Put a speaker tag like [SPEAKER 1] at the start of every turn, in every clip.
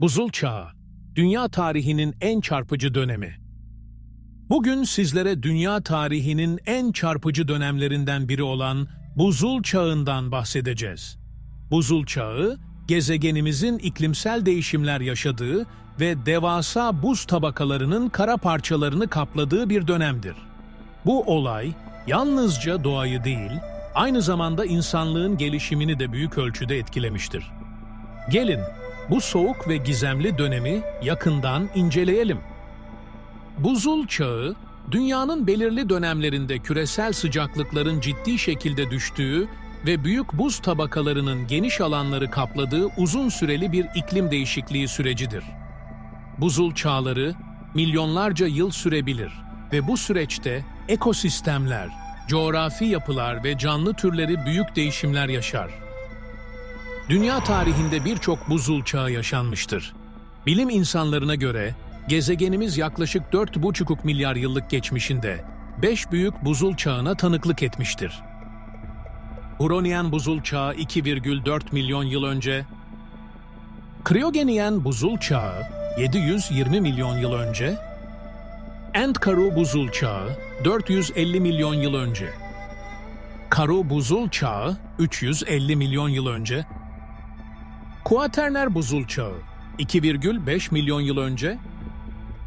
[SPEAKER 1] Buzul Çağı, dünya tarihinin en çarpıcı dönemi. Bugün sizlere dünya tarihinin en çarpıcı dönemlerinden biri olan Buzul Çağı'ndan bahsedeceğiz. Buzul Çağı, gezegenimizin iklimsel değişimler yaşadığı ve devasa buz tabakalarının kara parçalarını kapladığı bir dönemdir. Bu olay yalnızca doğayı değil, aynı zamanda insanlığın gelişimini de büyük ölçüde etkilemiştir. Gelin bu soğuk ve gizemli dönemi yakından inceleyelim. Buzul çağı, dünyanın belirli dönemlerinde küresel sıcaklıkların ciddi şekilde düştüğü ve büyük buz tabakalarının geniş alanları kapladığı uzun süreli bir iklim değişikliği sürecidir. Buzul çağları milyonlarca yıl sürebilir ve bu süreçte ekosistemler, coğrafi yapılar ve canlı türleri büyük değişimler yaşar. Dünya tarihinde birçok buzul çağı yaşanmıştır. Bilim insanlarına göre gezegenimiz yaklaşık 4,5 milyar yıllık geçmişinde 5 büyük buzul çağına tanıklık etmiştir. Huronian buzul çağı 2,4 milyon yıl önce, Kriyogeniyen buzul çağı 720 milyon yıl önce, Endkaru buzul çağı 450 milyon yıl önce, Karu buzul çağı 350 milyon yıl önce, Kuaterner buzul çağı 2,5 milyon yıl önce,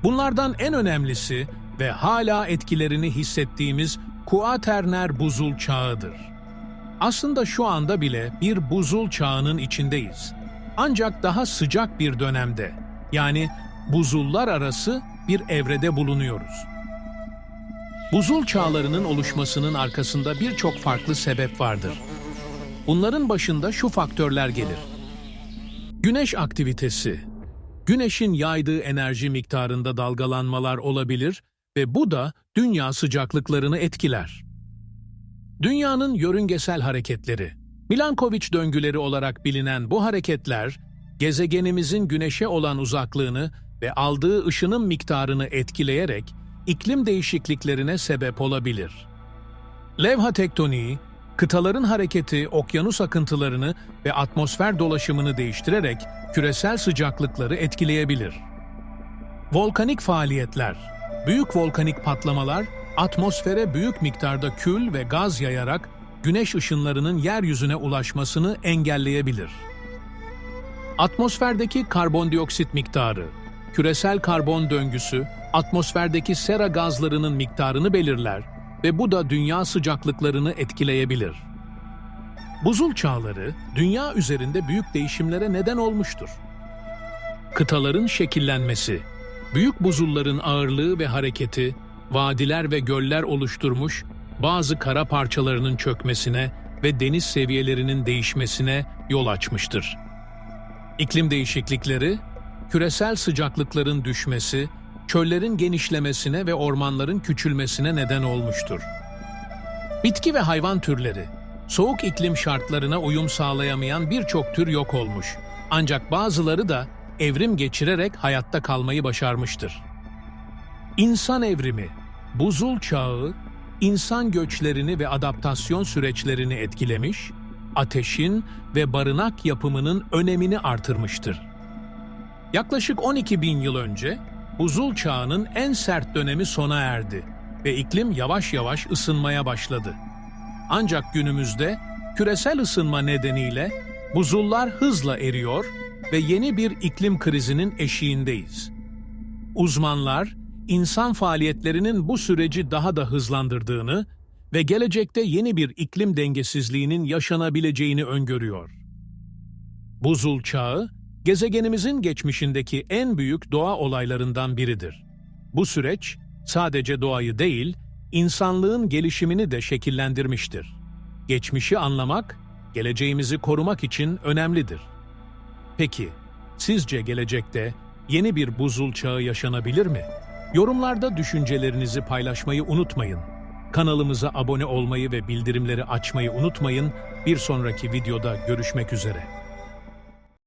[SPEAKER 1] bunlardan en önemlisi ve hala etkilerini hissettiğimiz Kuaterner buzul çağıdır. Aslında şu anda bile bir buzul çağının içindeyiz. Ancak daha sıcak bir dönemde, yani buzullar arası bir evrede bulunuyoruz. Buzul çağlarının oluşmasının arkasında birçok farklı sebep vardır. Bunların başında şu faktörler gelir. Güneş aktivitesi. Güneşin yaydığı enerji miktarında dalgalanmalar olabilir ve bu da dünya sıcaklıklarını etkiler. Dünyanın yörüngesel hareketleri. Milankoviç döngüleri olarak bilinen bu hareketler, gezegenimizin güneşe olan uzaklığını ve aldığı ışının miktarını etkileyerek iklim değişikliklerine sebep olabilir. Levha tektoniği, kıtaların hareketi okyanus akıntılarını ve atmosfer dolaşımını değiştirerek küresel sıcaklıkları etkileyebilir. Volkanik faaliyetler, büyük volkanik patlamalar atmosfere büyük miktarda kül ve gaz yayarak güneş ışınlarının yeryüzüne ulaşmasını engelleyebilir. Atmosferdeki karbondioksit miktarı, küresel karbon döngüsü, atmosferdeki sera gazlarının miktarını belirler ve bu da dünya sıcaklıklarını etkileyebilir. Buzul çağları dünya üzerinde büyük değişimlere neden olmuştur. Kıtaların şekillenmesi, büyük buzulların ağırlığı ve hareketi, vadiler ve göller oluşturmuş, bazı kara parçalarının çökmesine ve deniz seviyelerinin değişmesine yol açmıştır. İklim değişiklikleri, küresel sıcaklıkların düşmesi, çöllerin genişlemesine ve ormanların küçülmesine neden olmuştur. Bitki ve hayvan türleri, soğuk iklim şartlarına uyum sağlayamayan birçok tür yok olmuş. Ancak bazıları da evrim geçirerek hayatta kalmayı başarmıştır. İnsan evrimi, buzul çağı, insan göçlerini ve adaptasyon süreçlerini etkilemiş, ateşin ve barınak yapımının önemini artırmıştır. Yaklaşık 12 bin yıl önce buzul çağının en sert dönemi sona erdi ve iklim yavaş yavaş ısınmaya başladı. Ancak günümüzde küresel ısınma nedeniyle buzullar hızla eriyor ve yeni bir iklim krizinin eşiğindeyiz. Uzmanlar, insan faaliyetlerinin bu süreci daha da hızlandırdığını ve gelecekte yeni bir iklim dengesizliğinin yaşanabileceğini öngörüyor. Buzul çağı, gezegenimizin geçmişindeki en büyük doğa olaylarından biridir. Bu süreç sadece doğayı değil, insanlığın gelişimini de şekillendirmiştir. Geçmişi anlamak, geleceğimizi korumak için önemlidir. Peki, sizce gelecekte yeni bir buzul çağı yaşanabilir mi? Yorumlarda düşüncelerinizi paylaşmayı unutmayın. Kanalımıza abone olmayı ve bildirimleri açmayı unutmayın. Bir sonraki videoda görüşmek üzere.